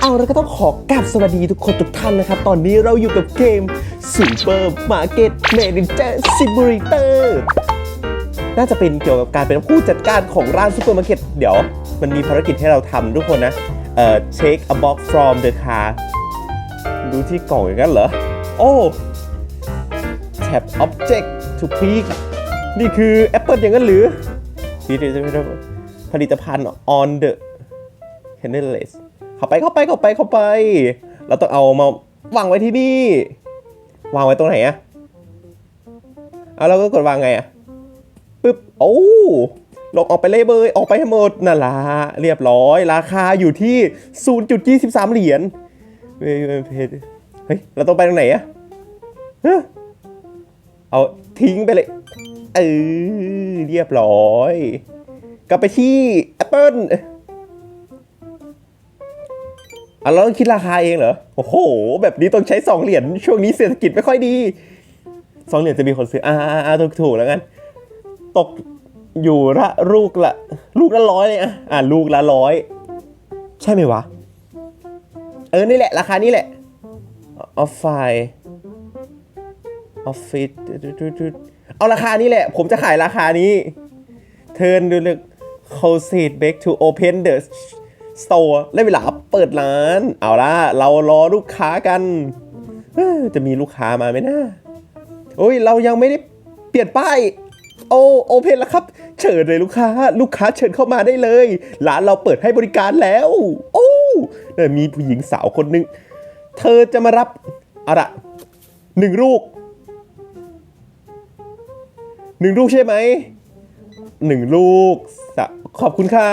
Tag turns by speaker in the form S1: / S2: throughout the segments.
S1: เอาแล้วก็ต้องขอกราบสวัสดีทุกคนทุกท่านนะครับ ตอนนี้เราอยู่กับเกม Super Market Manager Simulator น่าจะเป็นเกี่ยวกับการเป็นผู้จัดการของร้านซูเปอร์มาร์เก็ตเดี๋ยว มันมีภารกิจให้เราทำทุกคนนะ เอ่อ take a box from the car ดูที่กล่องอย่างนั้นเหรอ โอ้ tap object to pick นี่คือ Apple อย่างนั้นหรือผลิตภัณฑ์ on the handleless เข้าไปเข้าไปเข้าไปเข้าไป เราต้องเอามาวางไว้ที่นี่ วางไว้ตรงไหนอะเอาเราก็กดวางไงอะปึ๊บโอ้ลงออกไปเลยเบยออกไปให้หมดนั่นละเรียบร้อย ราคาอยู่ที่ 0.23 เหรียญเฮ้ยเฮ้ยเฮ้ยเฮ้เราต้องไปตรงไหนอะฮะเอาทิ้งไปเลยเออเรียบร้อย กลับไปที่ Apple อะเราต้องคิดราคาเองเหรอ โอ้โห แบบนี้ต้องใช้2เหรียญ ช่วงนี้เศรษฐกิจไม่ค่อยดี2เหรียญจะมีคนซื้ออ่าอ่าอ่าถูกถูกแล้วกัน ตกอยู่ละลูกละ ลูกละร้อยเลยอะ อ่าลูกละร้อย ใช่ไหมวะ เออ นี่แหละ ราคานี้แหละ ออฟไฟออฟฟิศเอาราคานี้แหละ ผมจะขายราคานี้ Turn the closet back to open the store และเวลาเปิดร้าน เอาล่ะ เรารอลูกค้ากันจะมีลูกค้ามาไหมนะโอ้ยเรายังไม่ได้เปลี่ยนป้ายโอโอเพนแล้วครับ เชิญเลยลูกค้า ลูกค้าเชิญเข้ามาได้เลยร้านเราเปิดให้บริการแล้ว โอ้แต่มีผู้หญิงสาวคนหนึ่งเธอจะมารับอาละหนึ่งลูกหนึ่งลูกใช่ไหม หนึ่งลูกขอบคุณค่ะ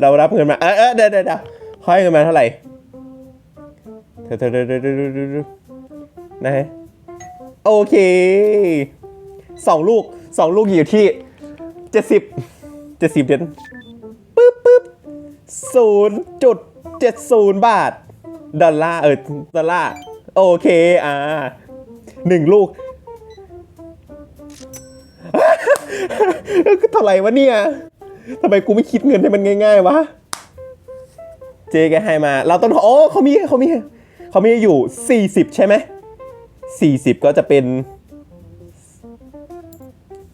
S1: เรารับเงินมา เออเออเดี๋ยวเดี๋ยวห้เงินมาเท่าไหร่เธอเธอเธอเธอเธอเธอนะฮะโอเคสองลูกสองลูกอยู่ที่เจ็ดสิบเจ็ดสิบเดือนปึ๊บปึ๊บศูนย์จุดเจ็ดศูนย์บาท ดอลลาร์เออดอลลาร์โอเค อ่าหนึ่งลูก เท่าไหร่วะเนี่ยทำไมกูไม่คิดเงินให้มันง่าย ๆ วะ เจแกให้มา เราต้องโอ้เขามีเขามีเขามีอยู่ 40 ใช่ไหม40 ก็จะเป็น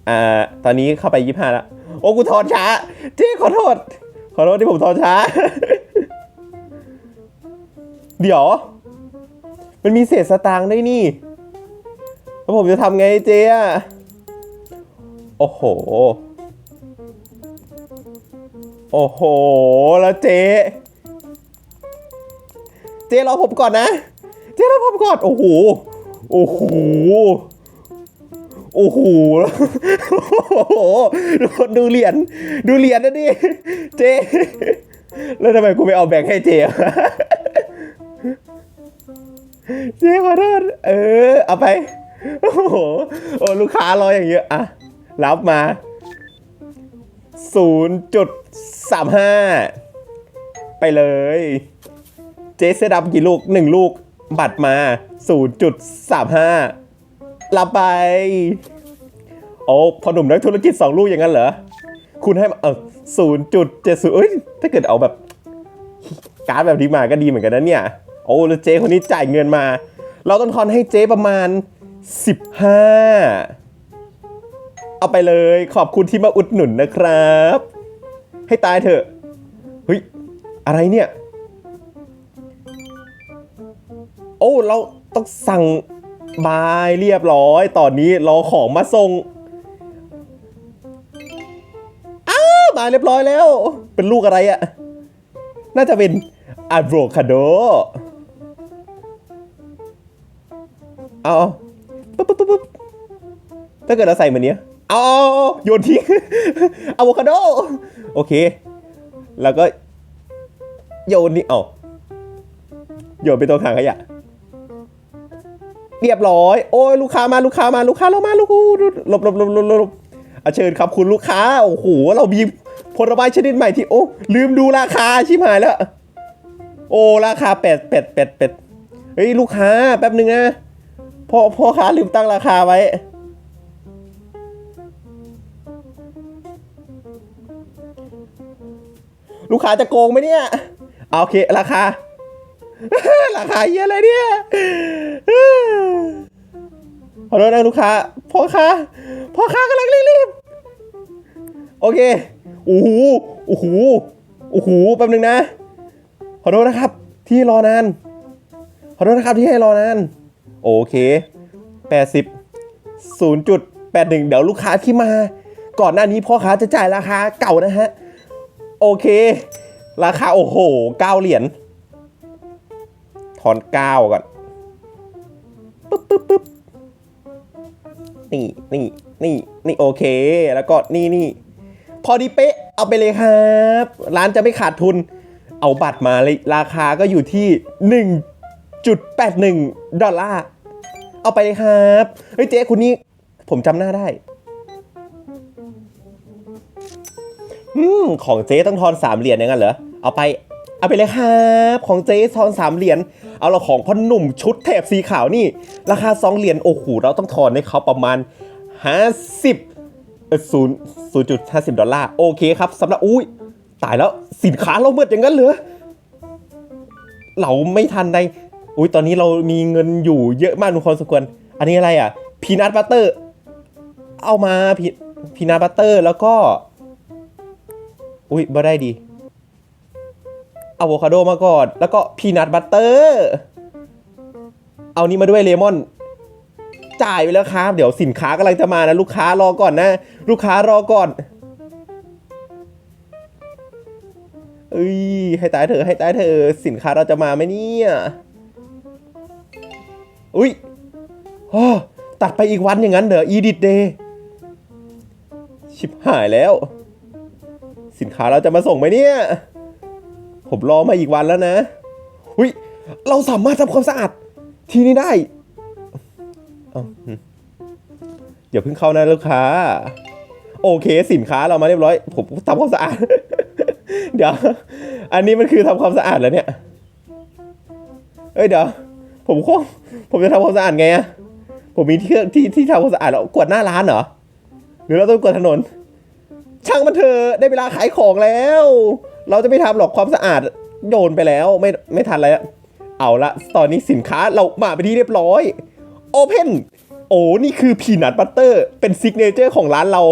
S1: อ่า ตอนนี้เข้าไป 25 แล้ว โอ้กูทอนช้า เจ๊ขอโทษ ขอโทษที่ผมทอนช้า เดี๋ยว มันมีเศษสตางค์ได้วยนี่ แล้วผมจะทำไงเจ๊อะ โอ้โห โอ้โห แล้วเจ๊เจ๊รอผมก่อนนะ เจ๊รอผมก่อนโอ้โหโอ้โห โอ้โห โอ้โห ดูเหรียญ ดูเหรียญนะดิ เจ๊แล้วทำไมกูไม่เอาแบ่งค์ให้เจ๊เจ๊ขอโทษเออ เอาไป โอ้โห โอ้ลูกค้ารออย่างเงี้ยอะ รับมา 0.35 ไปเลย เจสดับกี่ลูก 1 ลูก บัตรมา 0.35 รับไป โอ้พอหนุ่มนักธุรกิจ 2 ลูกอย่างนั้นเหรอ คุณให้เออ0.70 เอ้ย ถ้าเกิดเอาแบบ การ์ดแบบนี้มาก็ดีเหมือนกันนะเนี่ย โอ้แล้วเจ๊คนนี้จ่ายเงินมา เราต้องทอนให้เจ๊ประมาณ 15 เอาไปเลยขอบคุณที่มาอุดหนุนนะครับ ให้ตายเถอะเฮ้ยอะไรเนี่ย โอ้เราต้องสั่งบายเรียบร้อย ตอนนี้รอของมาส่งอ้าวมาเรียบร้อยแล้ว เป็นลูกอะไรอะน่าจะเป็นอะโวคาโดเอาปุ๊บปุ๊บปุ๊บปุ๊บถ้าเกิดเราใส่เหมือนเนี้ย อาเอาโยนทิ้งอะโวคาโดโอเค แล้วก็ โยนนี่เอาโยนไปตรงถังขยะเรียบร้อย โอ้ยลูกค้ามาลูกค้ามาลูกค้าเรามาลูกหลบหลบหลบหลบหลบอาเชิญครับคุณลูกค้า โอ้โห เรามีผลไม้ชนิดใหม่ที่ โอ้ ลืมดูราคาชิบหายแล้ว โอ้ ราคาแปดแปดแปดแปดเฮ้ย ลูกค้า แป๊บหนึ่งนะ พ่อพ่อค้าลืมตั้งราคาไว้ ลูกค้าจะโกงไหมเนี่ยเอาโอเค ราคา ราคาเยอะเลยเนี่ยขอโทษนะลูกค้าพ่อค้าพ่อค้ากำลังรีบๆโอเคโอ้โหโอ้โหโอ้โหแป๊บนึงนะ ขอโทษนะครับ ที่รอนาน ขอโทษนะครับที่ให้รอนาน โอเค 80 0.81 เดี๋ยวลูกค้าที่มา ก่อนหน้านี้พ่อค้าจะจ่ายราคาเก่านะฮะ โอเค ราคาโอ้โห9เหรียญถอน9ก่อนปึ๊บปึ๊บปึ๊บนี่นี่นี่นี่โอเค แล้วก็นี่นี่พอดีเป๊ะ เอาไปเลยครับ ร้านจะไม่ขาดทุน เอาบัตรมาเลยราคาก็อยู่ที่ 1.81 ดอลลาร์ เอาไปเลยครับ เฮ้ยเจ๊คุณนี่ผมจำหน้าได้ อืมของเจ๊ต้องทอนสามเหรียญอย่างนั้นเหรอ เอาไป เอาไปเลยครับของเจ๊ทอนสามเหรียญ เอาเราของพ่อหนุ่มชุดแถบสีขาวนี่ ราคาสองเหรียญโอ้โหเราต้องทอนให้เขาประมาณห้าสิบศูนย์ศูนย์จุดห้าสิบดอลลาร์โอเคครับสำหรับอุ้ยตายแล้วสินค้าเราเบิดอย่างนั้นเหรอเราไม่ทันใดอุ้ยตอนนี้เรามีเงินอยู่เยอะมากทุกคนสมควร อันนี้อะไรอะพีนัทบัตเตอร์ เอามาพีพีนัทบัตเตอร์แล้วก็ อุ้ยบ่ได้ดีอะโวคาโดมาก่อน แล้วก็พีนัทบัตเตอร์ เอานี้มาด้วยเลมอน จ่ายไปแล้วครับ เดี๋ยวสินค้ากำลังจะมานะ ลูกค้ารอก่อนนะ ลูกค้ารอก่อนเอ้ยให้ตายเถอะให้ตายเถอะสินค้าเราจะมาไหมเนี่ยอุ้ยตัดไปอีกวันอย่างนั้นเหรออีดิทเดย์ชิบหายแล้ว สินค้าเราจะมาส่งไหมเนี่ย ผมรอมาอีกวันแล้วนะอุ้ยเราสามารถทำความสะอาดที่นี่ได้เอาอืมอย่าเพิ่งเข้านะลูกค้า โอเคสินค้าเรามาเรียบร้อย ผมทำความสะอาด เดี๋ยว อันนี้มันคือทำความสะอาดแล้วเนี่ยเอ้ยเดี๋ยวผมคงผมจะทำความสะอาดไงอะผมมีที่ที่ที่ทำความสะอาดแล้วกวาดหน้าร้านเหรอหรือเราต้องกวาดถนน ช่างมันเถอะได้เวลาขายของแล้ว เราจะไม่ทำหรอกความสะอาดโยนไปแล้วไม่ไม่ทันแล้ว เอาละตอนนี้สินค้าเรามาไปที่เรียบร้อยโอเพนโอ้นี่คือพีนัทบัตเตอร์เป็นซิกเนเจอร์ของร้านเรา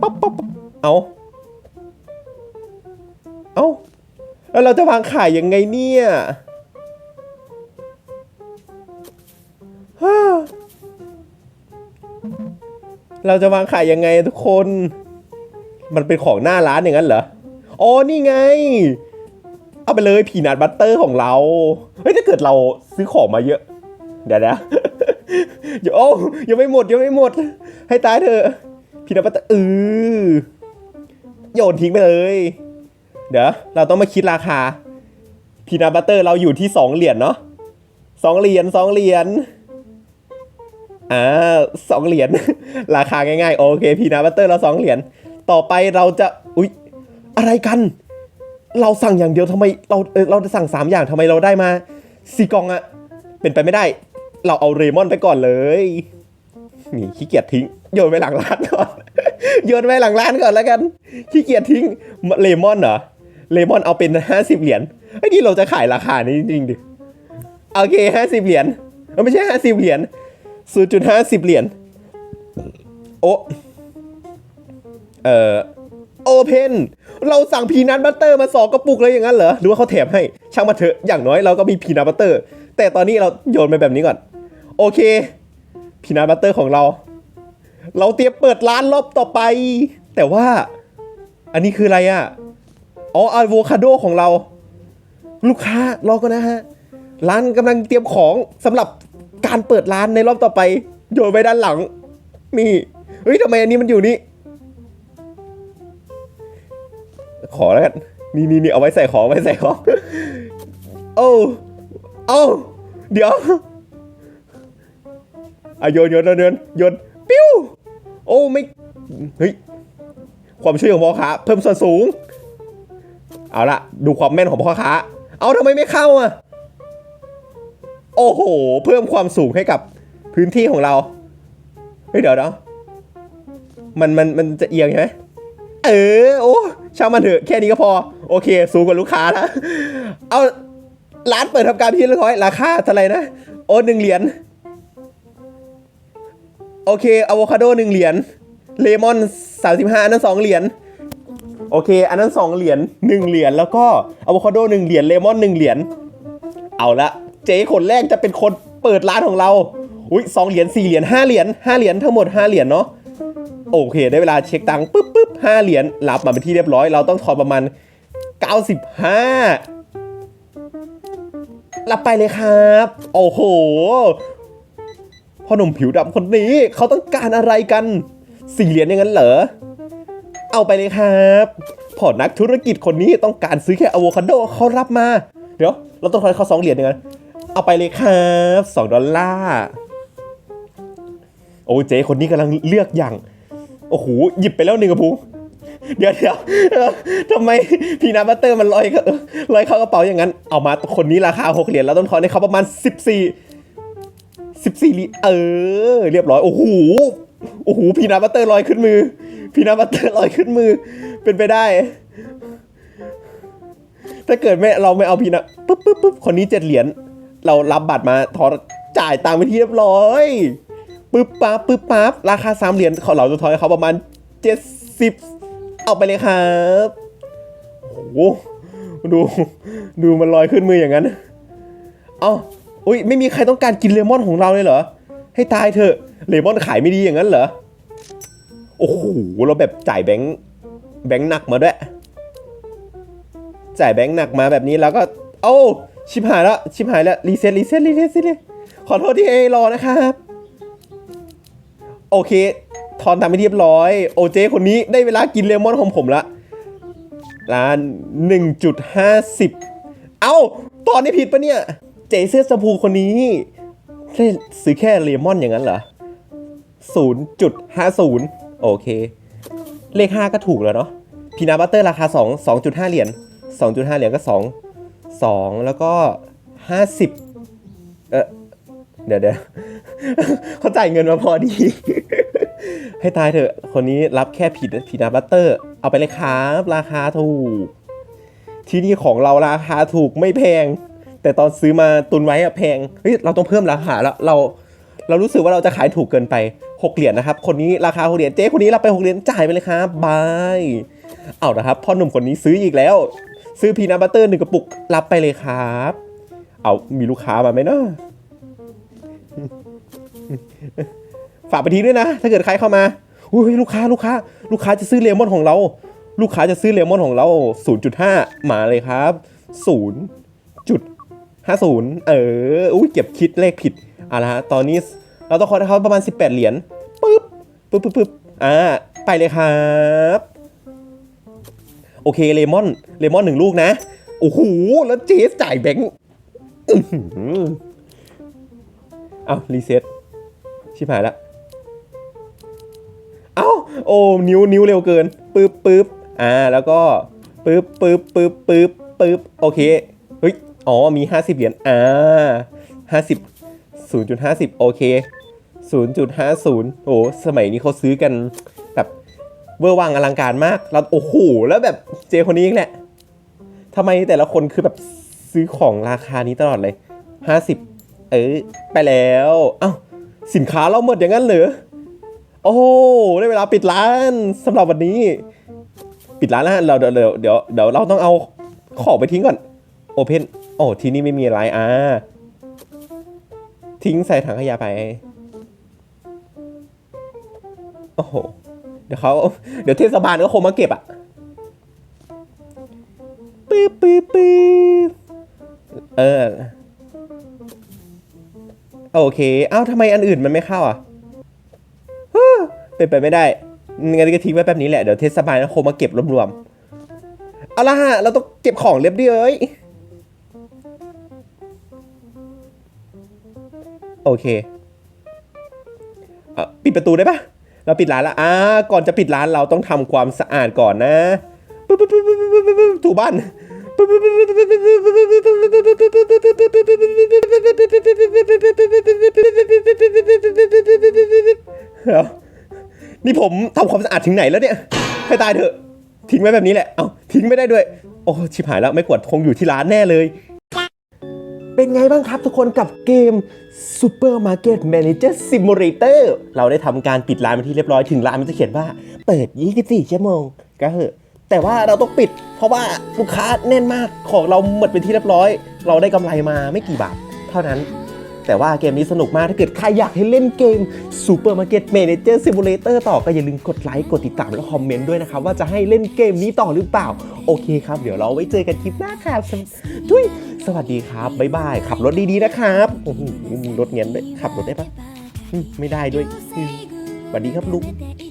S1: ป๊อปป๊อปป๊อปเอาเอาแล้วเราจะวางขายยังไงเนี่ยฮ่า เราจะวางขายยังไงทุกคน มันเป็นของหน้าร้านอย่างนั้นเหรออ๋อนี่ไง เอาไปเลยพีนัทบัตเตอร์ของเรา เฮ้ยถ้าเกิดเราซื้อของมาเยอะ เดี๋ยวนะเดี๋ยวโอ้ยังไม่หมดยังไม่หมด ให้ตายเถอะพีนัทบัตเตอร์เออโยนทิ้งไปเลย เดี๋ยวเราต้องมาคิดราคาพีนัทบัตเตอร์เราอยู่ที่สองเหรียญเนาะสองเหรียญสองเหรียญ อ่าสองเหรียญ ราคาง่ายๆ โอเคพีนาบัตเตอร์เราสองเหรียญ ต่อไปเราจะ อุ๊ย อะไรกัน เราสั่งอย่างเดียวทำไม เราเออเราจะสั่งสามอย่างทำไมเราได้มาสี่กล่องอะเป็นไปไม่ได้ เราเอาเรมอนไปก่อนเลยนี่ขี้เกียจทิ้ง โยนไปหลังร้านก่อน โยนไปหลังร้านก่อนแล้วกัน ขี้เกียจทิ้งเลมอนเหรอ เลมอนเอาเป็นห้าสิบเหรียญไอ้นี่เราจะขายราคานี้จริงดิ โอเคห้าสิบเหรียญไม่ใช่ห้าสิบเหรียญ ศูนย์จุดห้าสิบเหรียญ โอเอ่อโอเพนเราสั่งพีนัทบัตเตอร์มาสองกระปุกเลยอย่างนั้นเหรอ หรือว่าเขาแถมให้ ช่างมาเถอะ อย่างน้อยเราก็มีพีนัทบัตเตอร์ แต่ตอนนี้เราโยนไปแบบนี้ก่อน โอเค พีนัทบัตเตอร์ของเรา เราเตรียมเปิดร้านรอบต่อไป แต่ว่า อันนี้คืออะไรอะ อ๋ออะโวคาโดของเรา ลูกค้ารอก่อนนะฮะ ร้านกำลังเตรียมของสำหรับ การเปิดร้านในรอบต่อไป โยนไปด้านหลัง นี่เฮ้ยทำไมอันนี้มันอยู่นี่ ขอแล้วกันนี่นี่นี่เอาไว้ใส่ของเอาไว้ใส่ของโอ้โอ้เดี๋ยวอะโยนโยนโยนโยนโยนปิ้วโอ้ไม่เฮ้ยความช่วยของพ่อค้าเพิ่มส่วนสูง เอาละดูความแม่นของพ่อค้า เอาทำไมไม่เข้าอะ โอ้โห เพิ่มความสูงให้กับพื้นที่ของเรา เฮ้ยเดี๋ยวเดี๋ยวมันมันมันจะเอียงใช่ไหมเออโอ้ช่างมันเถอะแค่นี้ก็พอ โอเค สูงกว่าลูกค้าล้วเอาร้านเปิดทำการที่เรียบร้อยราคาเท่าไหร่นะ โอ้หนึ่งเหรียญโอเคอะโวคาโดหนึ่งเหรียญเลมอนสามสิบห้าอันนั้นสองเหรียญโอเค อันนั้นสองเหรียญหนึ่งเหรียญแล้วก็อะโวคาโดหนึ่งเหรียญเลมอนหนึ่งเหรียญเอาละ เจ๊คนแรกจะเป็นคนเปิดร้านของเรา อุ้ยสองเหรียญสี่เหรียญห้าเหรียญห้าเหรียญทั้งหมดห้าเหรียญเนาะโอเค ได้เวลาเช็คตังค์ปุ๊บปุ๊บห้าเหรียญรับมาเป็นที่เรียบร้อย เราต้องทอนประมาณ95รับไปเลยครับ โอ้โหพ่อหนุ่มผิวดำคนนี้เขาต้องการอะไรกันสี่เหรียญอย่างนั้นเหรอ เอาไปเลยครับพ่อนักธุรกิจคนนี้ต้องการซื้อแค่อะโวคาโดเขารับมา เดี๋ยว เราต้องทอนเขาสองเหรียญอย่างนั้น เอาไปเลยครับสองดอลลาร์โอ้เจ๊คนนี้กำลังเลือกอย่าง โอ้โห หยิบไปแล้วหนึ่งกระพุงเดี๋ยวเดี๋ยวทำไมพีนาบัตเตอร์มันลอยเลอยเข้ากระเป๋าอย่างนั้น เอามาคนนี้ราคาหกเหรียญเราต้องทอให้เขาประมาณสิบสี่สิบสี่ลิเออ เรียบร้อย โอ้โห โอ้โห พีนาบัตเตอร์ลอยขึ้นมือ พีนาบัตเตอร์ลอยขึ้นมือ เป็นไปได้ ถ้าเกิดไม่เราไม่เอาพีนาปุ๊บปุ๊บปุ๊บคนนี้เจ็ดเหรียญ เรารับบัตรมาทอนจ่ายตังค์ไปที่เรียบร้อยปึ๊บปั๊บปึ๊บปั๊บราคาสามเหรียญเขาเราจะทอนให้เขาประมาณเจ็ดสิบเอาไปเลยครับโอ้ดูดูมันลอยขึ้นมืออย่างนั้น เอ้าอุ้ยไม่มีใครต้องการกินเลมอนของเราเลยเหรอ ให้ตายเถอะเลมอนขายไม่ดีอย่างนั้นเหรอ โอ้โหเราแบบจ่ายแบงค์แบงค์หนักมาด้วย จ่ายแบงค์หนักมาแบบนี้แล้วก็ โอ้ ชิบหายแล้ว ชิบหายแล้ว รีเซ็ตรีเซ็ตรีเซ็ตรีเซ็ตขอโทษที่เอรอนะครับ โอเค ทอนตามไปเรียบร้อย โอเจคนนี้ได้เวลากินเลมอนของผมละร้าน 1.50 เอ้า ตอนนี้ผิดปะเนี่ย เจเสื้อสพูคนนี้ได้ซื้อแค่เลมอนอย่างนั้นเหรอ 0.50 โอเค เลข 5 ก็ถูกแล้วเนาะพีนาบัตเตอร์ราคา 2 2.5 เหรียญ 2.5 เหรียญก็ 2 2 แล้วก็ 50 เออเดี๋ยวเดี๋ยวเขาจ่ายเงินมาพอดี ให้ตายเถอะ คนนี้รับแค่ผิดผิดนาบัตเตอร์ เอาไปเลยครับ ราคาถูก ที่นี่ของเราราคาถูกไม่แพง แต่ตอนซื้อมาตุนไว้อะแพง เฮ้ย เราต้องเพิ่มราคาแล้วเราเรารู้สึกว่าเราจะขายถูกเกินไป 6 เหรียญนะครับ คนนี้ราคา6เหรียญเจ๊คนนี้รับไป 6 เหรียญจ่ายไปเลยครับบาย เอานะครับพ่อหนุ่มคนนี้ซื้ออีกแล้ว ซื้อพีนาบัตเตอร์หนึ่งกระปุกรับไปเลยครับ เอามีลูกค้ามาไหมเนาะฝากไปทีด้วยนะ ถ้าเกิดใครเข้ามาอุ้ยลูกค้าลูกค้า ลูกค้าจะซื้อเลมอนของเรา ลูกค้าจะซื้อเลมอนของเรา 0.5 มาเลยครับ 0.50 เอออุ้ยเก็บคิดเลขผิดเอาละฮะตอนนี้เราต้องขอให้เขาประมาณ 18 เหรียญปึ๊บปึ๊บปึ๊บปึ๊บอ่าไปเลยครับ อเคเลมอนเลมอนหนึ่งลูกนะโอ้โหแล้วเจสจ่ายแบงค์อื้อหือเอารีเซ็ตชิบหายละเอ้าโอ้นิ้วนิ้วเร็วเกินปึ๊บปึ๊บอ่าแล้วก็ปึ๊บปึ๊บปึ๊บปึ๊บปึ๊บโอเคเฮ้ยอ๋อมี 50 เหรียญอ่า50 0.50 โอเค 0.50 โอ้สมัยนี้เขาซื้อกัน เวอร์วังอลังการมากแล้วโอ้โหแล้วแบบเจคนนี้แหละทำไมแต่ละคนคือแบบซื้อของราคานี้ตลอดเลย 50 เออไปแล้วเอ้าสินค้าเราหมดอย่างนั้นเหรอโอ้ได้เวลาปิดร้านสำหรับวันนี้ ปิดร้านแล้วเราเดี๋ยวเดี๋ยวเดี๋ยวเดี๋ยวเราต้องเอาของไปทิ้งก่อนโอเพนโอ้ที่นี่ไม่มีอะไรอ่าทิ้งใส่ถังขยะไป โอ้โห เดี๋ยวเขาเดี๋ยวเทศบาลก็คงมาเก็บอะปื๊บปื๊บปื๊บเออ โอเค เอ้าทำไมอันอื่นมันไม่เข้าอะเป็นไปไม่ได้งั้นก็ทิ้งไว้แบบนี้แหละ เดี๋ยวเทศบาลก็คงมาเก็บรวมๆ เอาละฮะ เราต้องเก็บของเรียบร้อยโอเคเอ่อปิดประตูได้ปะ เราปิดร้านละอ่าก่อนจะปิดร้านเราต้องทำความสะอาดก่อนนะปึ๊บปึ๊บปึ๊บปึ๊บปึ๊บปึ๊บถูบ้านเอ้านี่ผมทำความสะอาดถึงไหนแล้วเนี่ยให้ตายเถอะ ทิ้งไว้แบบนี้แหละ เอาทิ้งไม่ได้ด้วย โอ้ชิบหายแล้วไม่กวดคงอยู่ที่ร้านแน่เลย เป็นไงบ้างครับทุกคนกับเกม Supermarket Manager Simulator เราได้ทำการปิดร้านเป็นที่เรียบร้อยถึงร้านมันจะเขียนว่า เปิด 24 ชั่วโมง ก็เหอะแต่ว่าเราต้องปิด เพราะว่าลูกค้าแน่นมากของเราหมดเป็นที่เรียบร้อย เราได้กำไรมาไม่กี่บาท เท่านั้น แต่ว่าเกมนี้สนุกมาก ถ้าเกิดใครอยากให้เล่นเกม Supermarket Manager Simulator ต่อก็อย่าลืมกดไลค์ กดติดตามแล้วคอมเมนต์ด้วยนะครับ ว่าจะให้เล่นเกมนี้ต่อหรือเปล่า โอเคครับ เดี๋ยวเราไว้เจอกันคลิปหน้าครับสวทุยสวัสดีครับ บ๊ายบาย ขับรถดีๆนะครับโอ้โหรถเงี้ยด้วยขับรถได้ปะไม่ได้ด้วยสวัสดีครับลุง「